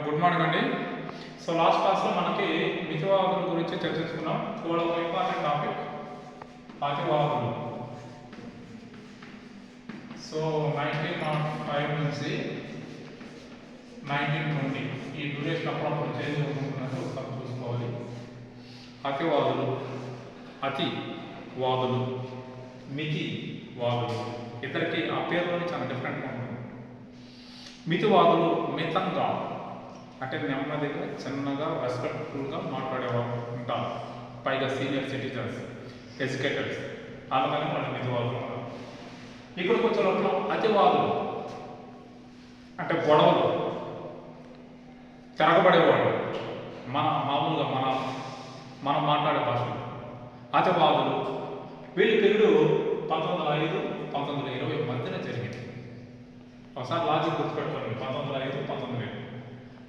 Good morning అండి so last క్లాస్లో మనకి మితివాదుల గురించి చర్చించుకున్నాం. ఇవాళ ఒక ఇంపార్టెంట్ టాపిక్ అతివాదులు సో నైన్టీన్ నాట్ ఫైవ్ నుంచి నైన్టీన్ ట్వంటీ ఈ డ్యూరేషన్ అప్పుడప్పుడు చేంజ్ అవుతుంటున్నట్టు ఒకసారి చూసుకోవాలి. అతివాదులు అతి వాదులు మితి వాదులు ఇద్దరికి ఆ పేరులోనే చాలా డిఫరెంట్గా ఉంటుంది మితివాదులు మితంగా అంటే నెమ్మదిగా చిన్నగా రెస్పెక్ట్ఫుల్గా మాట్లాడేవారు ఉంటాం. పైగా సీనియర్ సిటిజన్స్ ఎడ్యుకేటర్స్ అందుకని వాళ్ళు మితివాదులు ఇక్కడికి వచ్చే లోపల అతివాదులు అంటే గొడవలు తిరగబడేవాడు మన మామూలుగా మన మనం మాట్లాడే భాష అతివాదులు. వీళ్ళ పీరియడ్ పంతొమ్మిది వందల ఐదు పంతొమ్మిది వందల ఇరవై మధ్యన జరిగింది. ఒకసారి లాజిక్ గుర్తుపెట్టుకోండి. పంతొమ్మిది వందల ఐదు పంతొమ్మిది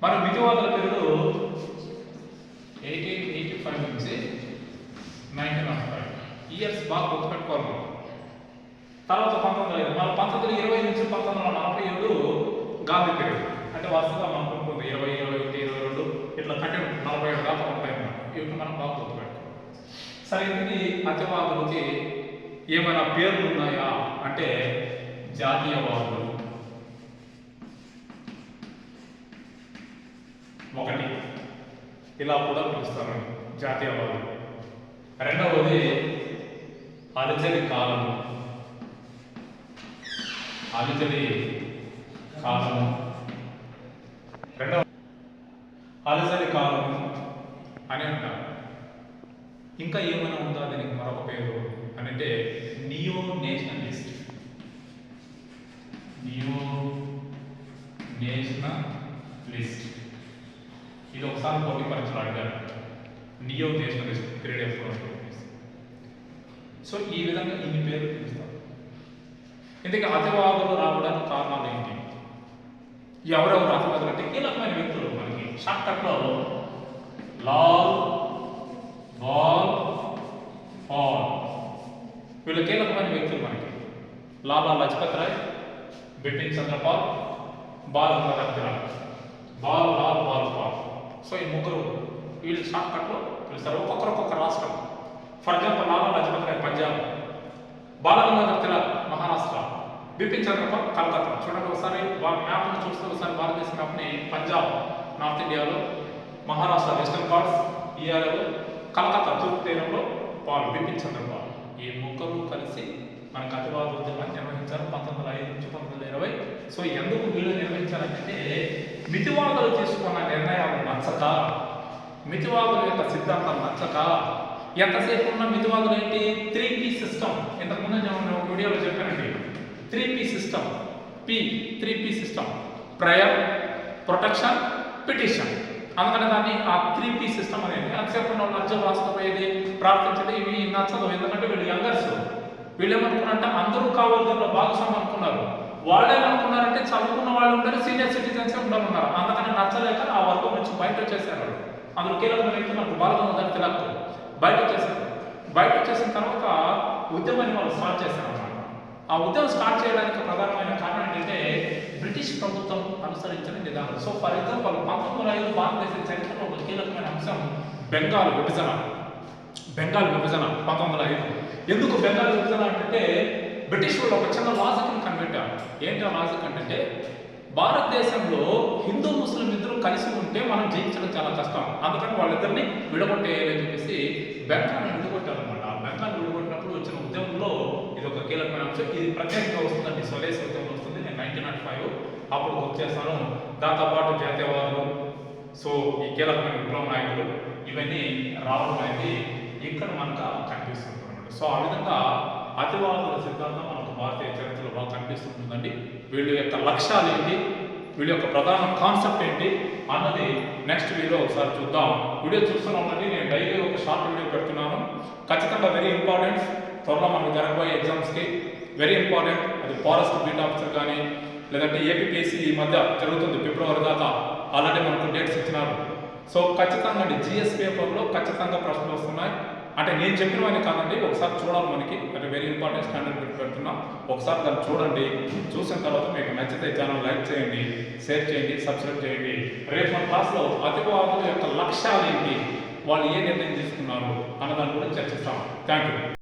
మన మరి మితివాదుల ఎయిటీ ఎయిటీన్ ఎయిటీ ఫైవ్ నుంచి నైన్టీన్ నాట్ ఫైవ్. ఇయర్స్ బాగా గుర్తుపెట్టుకోవాలి. మనం. తర్వాత పంతొమ్మిది వందల ఐదు పంతొమ్మిది వందల ఇరవై నుంచి పంతొమ్మిది వందల నలభై ఏడు గాంధీ పీరియడ్ అంటే వరుసగా మనం ఉంటుంది ఇరవై ఇరవై ఒకటి ఇరవై రెండు ఇట్లా థర్టీ నలభై ఏడు దాకా ఉంటాయి అన్నమాట. ఇవి మనం బాగా గుర్తుపెట్టుకోవాలి. సరే ఇది అతివాదులకి ఏమైనా పేర్లు ఉన్నాయా? అంటే జాతీయవాదులు ఒకటి ఇలా కూడా పిలుస్తారు జాతీయవాదం రెండవది అలజడి కాలము. అలజడి కాలము. రెండవ అలజడి కాలము అని అంటారు. ఇంకా ఏమైనా ఉందా దీనికి మరొక పేరు అని అంటే నియో నేషనలిస్ట్. Neo Nationalist. ఇది ఒకసారి పోటీ పరీక్షలు అడిగారు నియో నేషనల్ పీరియడ్ సో ఈ విధంగా ఇన్ని పేర్లు పిలుస్తారు ఇందుకే అతివాదులు రావడానికి కారణాలు ఏంటి? ఎవరెవరు అతివాదులు అంటే కీలకమైన వ్యక్తులు మనకి. షార్ట్కట్లో లాల్ బాల్ పాల్ వీళ్ళు కీలకమైన వ్యక్తులు మనకి. లాలా లజపత్ రాయ్ బిపిన్ చంద్రపాల్ బాల్ గంగాధర్ బాల్ లాల్ బాల్ పాల్ సో ఈ ముగ్గురు వీళ్ళు షార్ట్ కట్లో పిలుస్తారు. ఒక్కొక్కరు ఒక్కొక్క రాష్ట్రం. For example Lala Lajpat Rai Punjab. Balgangadhar Tilak Maharashtra. Bipin Chandrapal Calcutta. చూడండి ఒకసారి వాళ్ళ మ్యాప్ని చూస్తే ఒకసారి భారతదేశ మ్యాప్ని పంజాబ్ నార్త్ ఇండియాలో మహారాష్ట్ర వెస్టర్న్ పార్ట్స్ ఇయాలలో కలకత్తా తూర్పు తీరంలో పాల్ బిపిన్ చంద్రపాల్ ఈ ముగ్గురు కలిసి మనకు అతివాద ఉద్యమాన్ని నిర్వహించారు. పంతొమ్మిది వందల ఐదు నుంచి పంతొమ్మిది వందల ఇరవై. సో ఎందుకు వీళ్ళు నిర్వహించారంటే మితివాదులు తీసుకున్న నిర్ణయాలు నచ్చక మితివాదుల యొక్క సిద్ధాంతం నచ్చక ఎంతసేపు ఉన్న మితివాదులు ఏంటి? Three P system. ఇంతకుముందు నేను ఒక వీడియోలో చెప్పానండి. Three P system. P three P system. Prayer protection petition. అందుకని దాన్ని ఆ త్రీ పీ సిస్టమ్ అనేది. ఎంతసేపు ఉన్న వాళ్ళు నచ్చదు ప్రార్థించదు ఇవి నచ్చదు. ఎందుకంటే వీళ్ళు యంగర్స్. వీళ్ళు ఏమనుకున్నారంటే అందరూ కావాలి దాంట్లో భాగస్వామి అనుకున్నారు. వాళ్ళు ఏమనుకున్నారంటే చదువుకున్న వాళ్ళు ఉంటారు సీనియర్ సిటిజన్స్ ఉండాలన్నారు. అందుకని నచ్చలేక ఆ వర్గం నుంచి బయట వచ్చేసారు వాళ్ళు. అందులో కీలకమైన వ్యక్తి మనకు ఉందని తెలియదు బయట వచ్చేసారు బయట వచ్చేసిన తర్వాత ఉద్యమాన్ని వాళ్ళు స్టార్ట్ చేశారు అన్నమాట ఆ ఉద్యమం స్టార్ట్ చేయడానికి ప్రధానమైన కారణం ఏంటంటే బ్రిటిష్ ప్రభుత్వం అనుసరించిన విధానం. సో ఫర్ ఎగ్జాంపుల్ పంతొమ్మిది వందల ఐదు భారతదేశ చరిత్రలో ఒక కీలకమైన అంశం బెంగాల్ విభజన. బెంగాల్ విభజన పంతొమ్మిది వందల ఐదు ఎందుకు బెంగాల్ విభజన అంటే బ్రిటిష్ వాళ్ళు ఒక చిన్న లాజిక్ని కనిపెట్టారు. ఏంటి ఆ లాజిక్ అంటే భారతదేశంలో హిందూ ముస్లిం ఇద్దరు కలిసి ఉంటే మనం జయించడం చాలా కష్టం. అందుకని వాళ్ళిద్దరిని విడగొట్టేయాలని చెప్పేసి బెంగాల్ విడగొట్టారనమాట ఆ బెంగాల్ విడగొట్టినప్పుడు వచ్చిన ఉద్యమంలో ఇది ఒక కీలకమైన అంశం. ఇది ప్రత్యేకంగా వస్తుందండి. స్వదేశ ఉద్యమం వస్తుంది. నేను నైన్టీన్ నాట్ ఫైవ్ అప్పుడు వచ్చేస్తాను దాంతోపాటు జాతీయవాదులు సో ఈ కీలకమైన విప్లవ నాయకులు ఇవన్నీ రావడం అనేది ఇక్కడ మనకు కనిపిస్తుంది అనమాట సో ఆ విధంగా అతివాదుల సిద్ధాంతం మనకు భారతీయ చరిత్రలో బాగా కనిపిస్తుంటుందండి. వీళ్ళ యొక్క లక్ష్యాలు ఏంటి? వీళ్ళ యొక్క ప్రధాన కాన్సెప్ట్ ఏంటి? అన్నది నెక్స్ట్ వీడియో ఒకసారి చూద్దాం. వీడియో చూస్తున్నామండి నేను డైలీ ఒక షార్ట్ వీడియో పెడుతున్నాను. ఖచ్చితంగా వెరీ ఇంపార్టెంట్ త్వరలో మనకు జరగబోయే ఎగ్జామ్స్కి వెరీ ఇంపార్టెంట్ అది ఫారెస్ట్ బీట్ ఆఫీసర్ కానీ లేదంటే ఏపీపీఎస్సీ ఈ మధ్య జరుగుతుంది ఫిబ్రవరి దాకా. ఆల్రెడీ మనకు డేట్స్ ఇచ్చినారు. సో ఖచ్చితంగా అండి జిఎస్ పేపర్లో ఖచ్చితంగా ప్రశ్నలు వస్తున్నాయి. అంటే నేను చెప్పినవన్నీ కాదండి ఒకసారి చూడాలి మనకి. అంటే వెరీ ఇంపార్టెంట్ స్టాండర్డ్ పెట్టి పెడుతున్నాం. ఒకసారి దాన్ని చూడండి. చూసిన తర్వాత మీకు నచ్చితే ఛానల్ లైక్ చేయండి షేర్ చేయండి సబ్స్క్రైబ్ చేయండి. రేపు మన క్లాస్లో అతివాదుల యొక్క లక్ష్యాలు ఏంటి? వాళ్ళు ఏ నిర్ణయం తీసుకున్నారు? అన్న దాని గురించి చర్చిస్తాం. Thank you